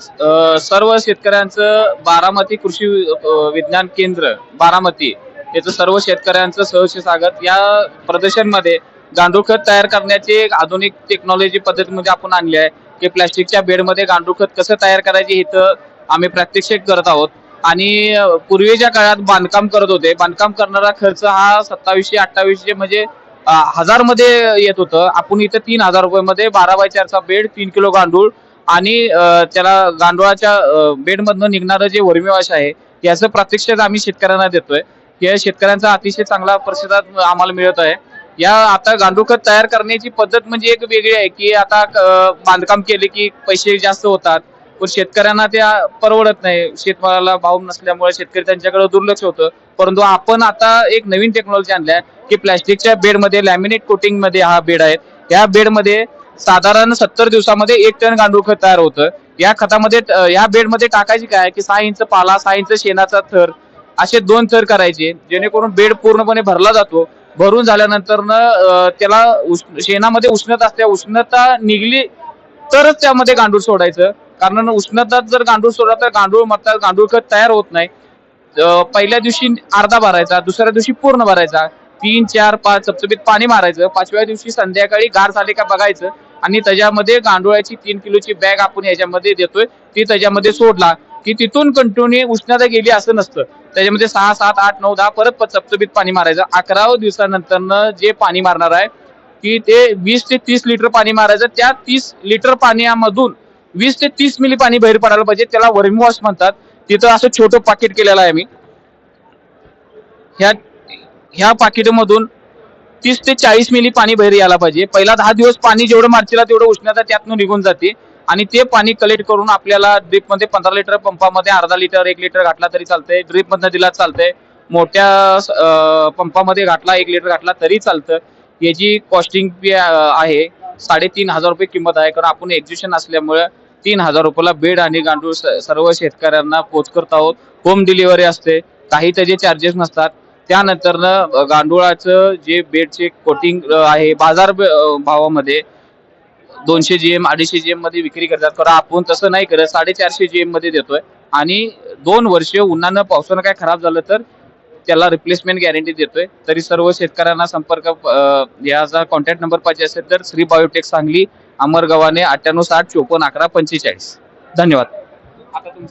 सर्व शेतकऱ्यांचं बारामती कृषी विज्ञान केंद्र बारामती याचं सर्व शेतकऱ्यांचं सहर्ष स्वागत. या प्रदर्शनमध्ये गांडूळ खत तयार करण्याची एक आधुनिक टेक्नॉलॉजी पद्धतीमध्ये म्हणजे आपण आणली आहे की प्लॅस्टिकच्या बेडमध्ये गांडूळ खत कसं तयार करायचे इथं आम्ही प्रात्यक्षिक करत आहोत. आणि पूर्वीच्या काळात बांधकाम करत होते. बांधकाम करणारा खर्च हा सत्तावीसशे अठ्ठावीसशे म्हणजे हजारमध्ये येत होतं. आपण इथं तीन हजार रुपये मध्ये बारा बाय चारचा बेड तीन किलो गांडूळ आणि त्याला गांडुळाच्या बेडमधनं निघणारं जे वर्मीवाश आहे याचं प्रात्यक्षिक आम्ही शेतकऱ्यांना देतोय. या शेतकऱ्यांचा अतिशय चांगला प्रतिसाद आम्हाला मिळत आहे. या आता गांडूळ खत तयार करण्याची पद्धत म्हणजे एक वेगळी आहे की आता बांधकाम केले की पैसे जास्त होतात. पण शेतकऱ्यांना त्या परवडत नाही. शेतमालाला भाव नसल्यामुळे शेतकरी त्यांच्याकडे दुर्लक्ष होतं. परंतु आपण आता एक नवीन टेक्नॉलॉजी आणल्या की प्लॅस्टिकच्या बेडमध्ये लॅमिनेट कोटिंगमध्ये हा बेड आहे. या बेडमध्ये साधारण सत्तर दिवसामध्ये एक टन गांडूळ खत तयार होतं. या खतामध्ये या बेडमध्ये टाकायची काय? की सहा इंच पाला सहा इंच शेणाचा थर असे दोन थर करायचे जेणेकरून बेड पूर्णपणे भरला जातो. भरून झाल्यानंतर त्याला उष्ण- शेणामध्ये उष्णता असते. उष्णता निघली तरच त्यामध्ये गांडूळ सोडायचं. कारण उष्णता जर गांडूळ सोडला तर गांडूळ मात्र गांडूळ खत तयार होत नाही. पहिल्या दिवशी अर्धा भरायचा दुसऱ्या दिवशी पूर्ण भरायचा. तीन चार पाच चपचपीत पाणी मारायचं. पाचव्या दिवशी संध्याकाळी गार झाले का बघायचं. आणि त्याच्यामध्ये गांडुळाची तीन किलोची बॅग आपण याच्यामध्ये देतोय. ती त्याच्यामध्ये सोडला की तिथून कंटिन्यू उष्णता गेली असं नसतं. त्याच्यामध्ये सहा सात आठ नऊ दहा परत चपचपीत पाणी मारायचं. अकराव्या दिवसानंतर जे पाणी मारणार आहे की ते वीस ते तीस लिटर पाणी मारायचं. त्या तीस लिटर पाण्यामधून वीस ते तीस मिली पाणी बाहेर पडायला पाहिजे. त्याला वर्मी वॉश म्हणतात. तिथं असं छोटं पाकिट केलेलं आहे मी ह्या ह्या पाकिटमधून तीस ते चाळीस मिली पाणी बाहेर यायला पाहिजे. पहिला दहा दिवस पाणी जेवढं मारचीला तेवढं उष्णता त्यातून निघून जाते. आणि ते पाणी कलेक्ट करून आपल्याला ड्रीपमध्ये पंधरा लिटर पंपामध्ये अर्धा लिटर एक लिटर घातला तरी चालतंय. ड्रीपमधनं दिला चालतंय. मोठ्या पंपामध्ये घातला एक लिटर घातला तरी चालतं. याची कॉस्टिंग आहे. साडेतीन हजार रुपये किंमत आहे. कारण आपण एक्झिबिशन असल्यामुळे तीन हजार रुपयाला बेड आणि गांडूळ स- सर्व शेतकऱ्यांना पोच करत आहोत. होम डिलिव्हरी असते. काही त्याचे चार्जेस नसतात. त्यानंतर गांडुळाचं जे बेडचे कोटिंग आहे बाजार भावामध्ये दोनशे जी एम अडीचशे जीएममध्ये विक्री करतात. कारण आपण तसं नाही करत. साडेचारशे जी एममध्ये देतोय. आणि दोन वर्ष उन्हानं पावसानं काय खराब झालं तर त्याला रिप्लेसमेंट गॅरंटी देतोय. तरी सर्व शेतकऱ्यांना संपर्क याचा कॉन्टॅक्ट नंबर पाहिजे असेल तर श्री बायोटेक सांगली अमरगव्हाणे अठ्ठ्याण्णव साठ चोपन्न अकरा पंचेचाळीस. धन्यवाद. आता तुमचं